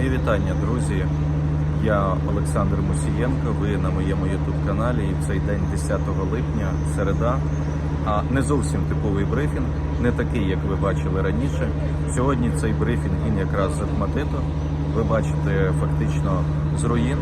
Мої вітання, друзі. Я Олександр Мусієнко. Ви на моєму youtube каналі. І в цей день, 10 липня, середа. А не зовсім типовий брифінг, не такий, як ви бачили раніше. Сьогодні цей брифінг він якраз з Ахматиту. Ви бачите фактично з руїн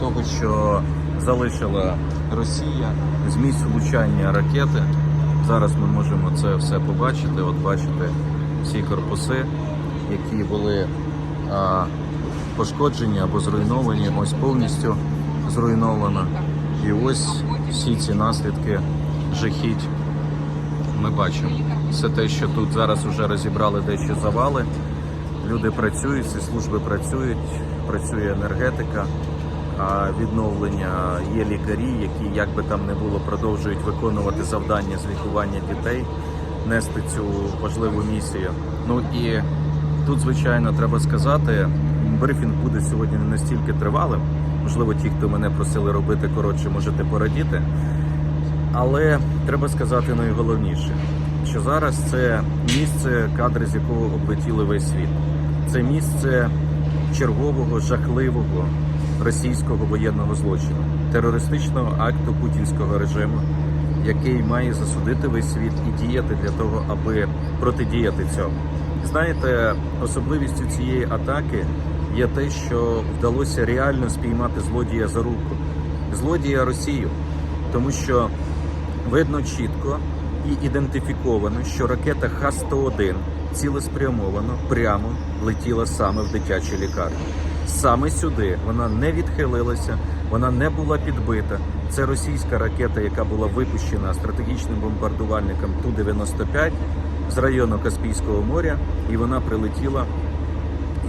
того, що залишила Росія з місць влучання ракети. Зараз ми можемо це все побачити. От бачите всі корпуси, які були пошкоджені або зруйновані. Ось повністю зруйновано. І ось всі ці наслідки жахіть. Ми бачимо все те, що тут зараз вже розібрали дещо завали. Люди працюють, всі служби працюють, працює енергетика, відновлення є лікарі, які, як би там не було, продовжують виконувати завдання з лікування дітей, нести цю важливу місію. Ну і тут, звичайно, треба сказати, брифінг буде сьогодні не настільки тривалим. Можливо, ті, хто мене просили робити коротше, можете порадіти. Але треба сказати найголовніше, що зараз це місце, кадри з якого облетіли весь світ. Це місце чергового жахливого російського воєнного злочину, терористичного акту путінського режиму, який має засудити весь світ і діяти для того, аби протидіяти цьому. Знаєте, особливістю цієї атаки є те, що вдалося реально спіймати злодія за руку, злодія Росію, тому що видно чітко і ідентифіковано, що ракета Х-101 цілеспрямовано прямо летіла саме в дитячу лікарню. Саме сюди вона не відхилилася, вона не була підбита. Це російська ракета, яка була випущена стратегічним бомбардувальником Ту-95 з району Каспійського моря, і вона прилетіла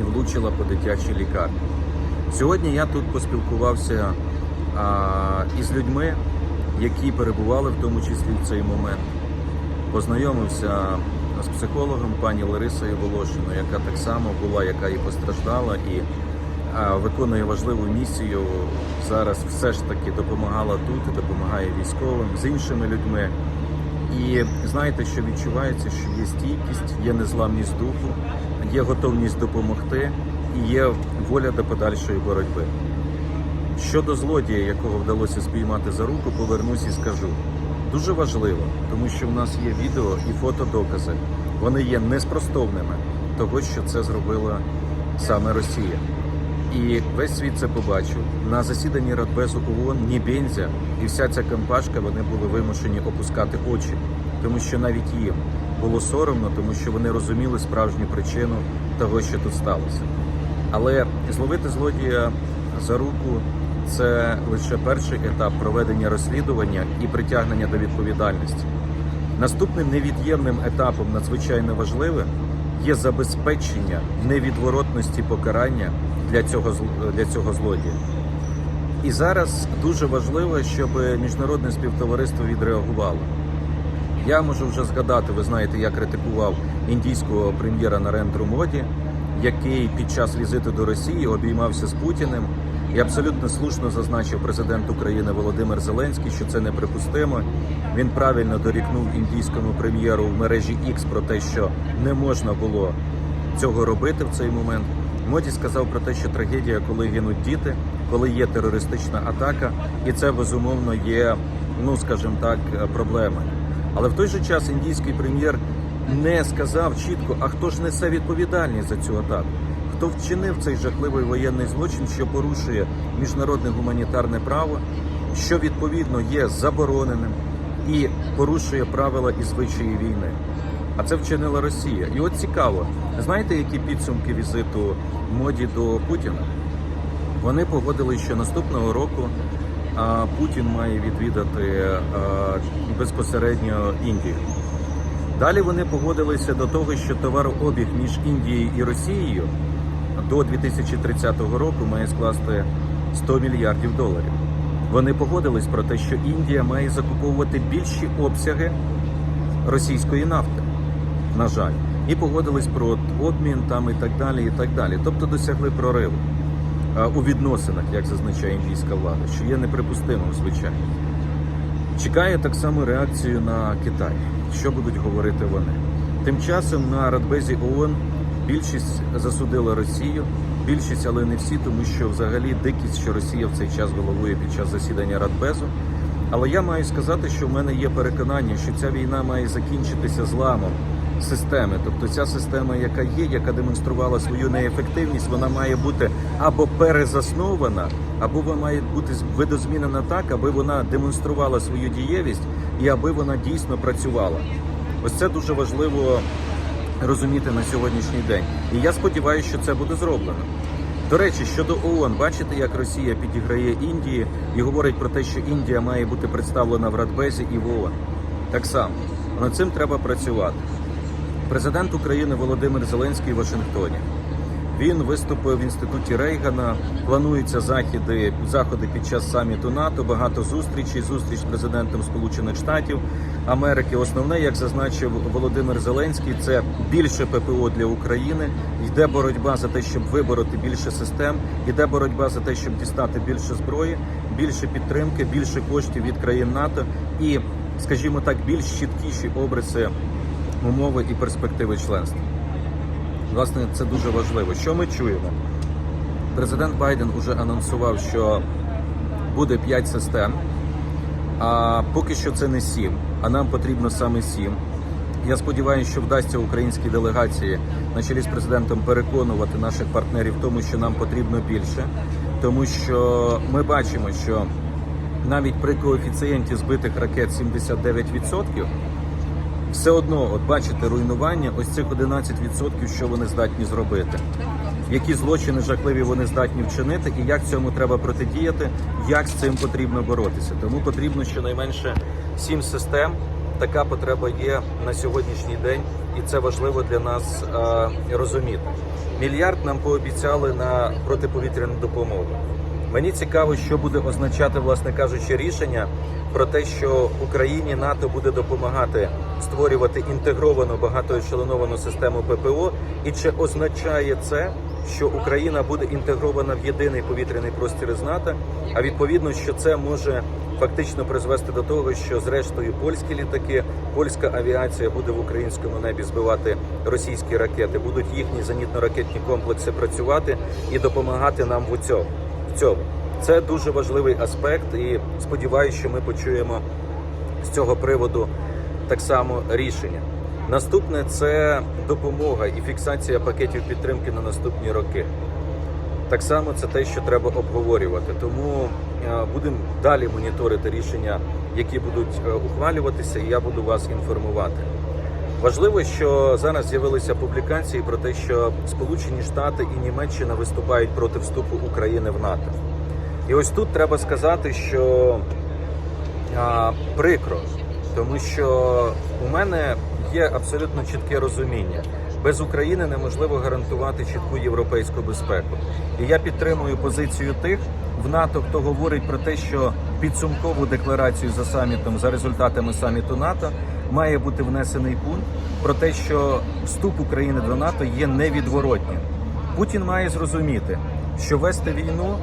і влучила по дитячій лікарні. Сьогодні я тут поспілкувався а, із людьми, які перебували в тому числі в цей момент. Познайомився з психологом пані Ларисою Волошиною, яка так само була, яка і постраждала, і а, виконує важливу місію. Зараз все ж таки допомагала тут і допомагає військовим з іншими людьми. І знаєте, що відчувається, що є стійкість, є незламність духу, є готовність допомогти і є воля до подальшої боротьби. Щодо злодія, якого вдалося спіймати за руку, повернусь і скажу. Дуже важливо, тому що в нас є відео і фотодокази. Вони є неспростовними того, що це зробила саме Росія. І весь світ це побачив. На засіданні Радбезу ООН ні Бензя і вся ця компашка вони були вимушені опускати очі, тому що навіть їм було соромно, тому що вони розуміли справжню причину того, що тут сталося. Але зловити злодія за руку це лише перший етап проведення розслідування і притягнення до відповідальності. Наступним невід'ємним етапом, надзвичайно важливим, є забезпечення невідворотності покарання для цього для цього злодія. І зараз дуже важливо, щоб міжнародне співтовариство відреагувало. Я можу вже згадати, ви знаєте, я критикував індійського прем'єра Нарендру Моді, який під час візиту до Росії обіймався з Путіним і абсолютно слушно зазначив президент України Володимир Зеленський, що це неприпустимо. Він правильно дорікнув індійському прем'єру в мережі X про те, що не можна було цього робити в цей момент. Моді сказав про те, що трагедія, коли гинуть діти, коли є терористична атака, і це безумовно є, ну скажімо так, проблемою. Але в той же час індійський прем'єр не сказав чітко, а хто ж несе відповідальність за цю атаку, хто вчинив цей жахливий воєнний злочин, що порушує міжнародне гуманітарне право, що відповідно є забороненим і порушує правила і звичаї війни. А це вчинила Росія. І от цікаво, знаєте, які підсумки візиту моді до Путіна? Вони погодили, що наступного року Путін має відвідати безпосередньо Індію. Далі вони погодилися до того, що товарообіг між Індією і Росією до 2030 року має скласти 100 мільярдів доларів. Вони погодились про те, що Індія має закуповувати більші обсяги російської нафти, на жаль, і погодились про обмін там і так далі, і так далі. Тобто досягли прориву у відносинах, як зазначає індійська влада, що є неприпустимим, звичайно. Чекає так само реакцію на Китай. Що будуть говорити вони? Тим часом на Радбезі ООН Більшість засудила Росію, більшість, але не всі, тому що взагалі дикість, що Росія в цей час головує під час засідання Радбезу. Але я маю сказати, що в мене є переконання, що ця війна має закінчитися зламом системи. Тобто ця система, яка є, яка демонструвала свою неефективність, вона має бути або перезаснована, або вона має бути видозмінена так, аби вона демонструвала свою дієвість і аби вона дійсно працювала. Ось це дуже важливо розуміти на сьогоднішній день. І я сподіваюся, що це буде зроблено. До речі, щодо ООН, бачите, як Росія підіграє Індії і говорить про те, що Індія має бути представлена в Радбезі і в ООН. Так само над цим треба працювати. Президент України Володимир Зеленський в Вашингтоні. Він виступив в інституті Рейгана. Плануються заходи, заходи під час саміту НАТО. Багато зустрічей. Зустріч з президентом Сполучених Штатів Америки. Основне, як зазначив Володимир Зеленський, це більше ППО для України. Йде боротьба за те, щоб вибороти більше систем. Йде боротьба за те, щоб дістати більше зброї, більше підтримки, більше коштів від країн НАТО і, скажімо так, більш чіткіші обриси умови і перспективи членства. Власне, це дуже важливо. Що ми чуємо? Президент Байден вже анонсував, що буде 5 систем, а поки що це не 7, а нам потрібно саме 7. Я сподіваюся, що вдасться українській делегації на чолі з президентом переконувати наших партнерів в тому, що нам потрібно більше, тому що ми бачимо, що навіть при коефіцієнті збитих ракет 79%, все одно, от бачите, руйнування, ось цих 11%, що вони здатні зробити. Які злочини жахливі вони здатні вчинити, і як цьому треба протидіяти, як з цим потрібно боротися. Тому потрібно щонайменше сім систем. Така потреба є на сьогоднішній день, і це важливо для нас е, розуміти. Мільярд нам пообіцяли на протиповітряну допомогу. Мені цікаво, що буде означати, власне кажучи, рішення про те, що Україні НАТО буде допомагати створювати інтегровану багатоешелоновану систему ППО, і чи означає це, що Україна буде інтегрована в єдиний повітряний простір з НАТО, а відповідно, що це може фактично призвести до того, що зрештою польські літаки, польська авіація буде в українському небі збивати російські ракети, будуть їхні зенітно-ракетні комплекси працювати і допомагати нам в цьому. В цьому це дуже важливий аспект, і сподіваюся, що ми почуємо з цього приводу так само рішення. Наступне це допомога і фіксація пакетів підтримки на наступні роки. Так само це те, що треба обговорювати. Тому е, будемо далі моніторити рішення, які будуть е, ухвалюватися, і я буду вас інформувати. Важливо, що зараз з'явилися публікації про те, що Сполучені Штати і Німеччина виступають проти вступу України в НАТО. І ось тут треба сказати, що а, прикро, тому що у мене є абсолютно чітке розуміння. Без України неможливо гарантувати чітку європейську безпеку. І я підтримую позицію тих в НАТО, хто говорить про те, що підсумкову декларацію за самітом за результатами саміту НАТО має бути внесений пункт про те, що вступ України до НАТО є невідворотнім. Путін має зрозуміти, що вести війну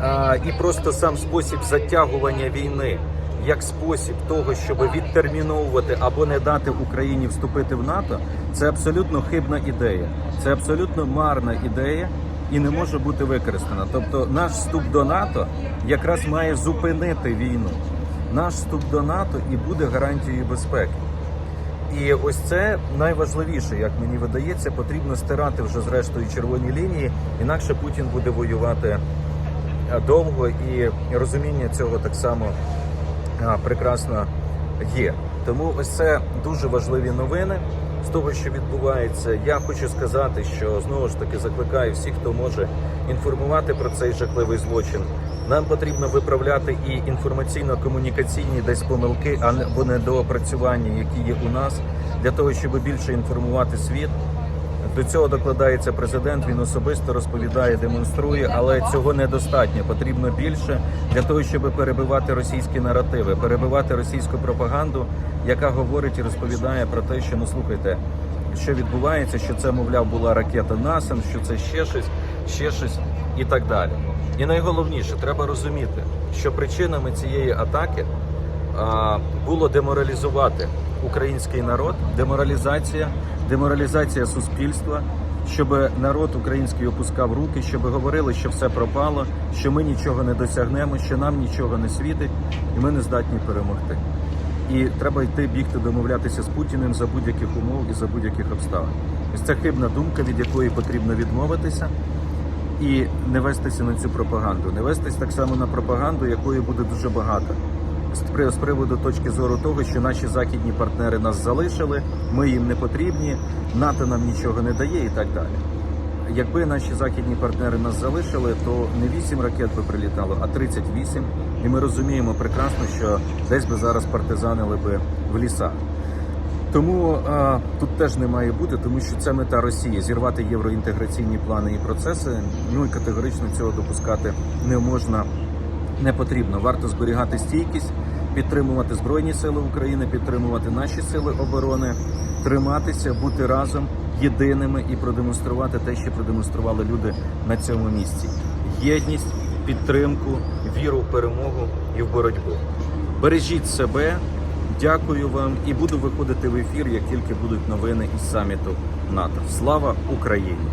а, і просто сам спосіб затягування війни як спосіб того, щоб відтерміновувати або не дати Україні вступити в НАТО, це абсолютно хибна ідея, це абсолютно марна ідея і не може бути використана. Тобто, наш вступ до НАТО якраз має зупинити війну. Наш вступ до НАТО і буде гарантією безпеки. І ось це найважливіше, як мені видається, потрібно стирати вже зрештою червоні лінії, інакше Путін буде воювати довго, і розуміння цього так само прекрасно є. Тому ось це дуже важливі новини з того, що відбувається. Я хочу сказати, що знову ж таки закликаю всіх, хто може інформувати про цей жахливий злочин. Нам потрібно виправляти і інформаційно-комунікаційні десь помилки, а не або недоопрацювання, які є у нас, для того, щоб більше інформувати світ. До цього докладається президент. Він особисто розповідає, демонструє, але цього недостатньо. Потрібно більше для того, щоб перебивати російські наративи, перебивати російську пропаганду, яка говорить і розповідає про те, що ну слухайте, що відбувається, що це, мовляв, була ракета НАСАМ, що це ще щось, ще щось і так далі. І найголовніше, треба розуміти, що причинами цієї атаки було деморалізувати український народ, деморалізація, деморалізація суспільства щоб народ український опускав руки, щоб говорили, що все пропало, що ми нічого не досягнемо, що нам нічого не світить, і ми не здатні перемогти. І треба йти бігти домовлятися з Путіним за будь-яких умов і за будь-яких обставин. Ось це хибна думка, від якої потрібно відмовитися і не вестися на цю пропаганду. Не вестись так само на пропаганду, якої буде дуже багато. З приводу точки зору того, що наші західні партнери нас залишили, ми їм не потрібні, НАТО нам нічого не дає і так далі. Якби наші західні партнери нас залишили, то не 8 ракет би прилітало, а 38. І ми розуміємо прекрасно, що десь би зараз партизанили би в лісах. Тому а, тут теж не має бути, тому що це мета Росії зірвати євроінтеграційні плани і процеси. Ну і категорично цього допускати не можна, не потрібно. Варто зберігати стійкість, підтримувати збройні сили України, підтримувати наші сили оборони, триматися, бути разом єдиними і продемонструвати те, що продемонстрували люди на цьому місці: єдність, підтримку, віру в перемогу і в боротьбу. Бережіть себе. Дякую вам і буду виходити в ефір, як тільки будуть новини із саміту НАТО. Слава Україні!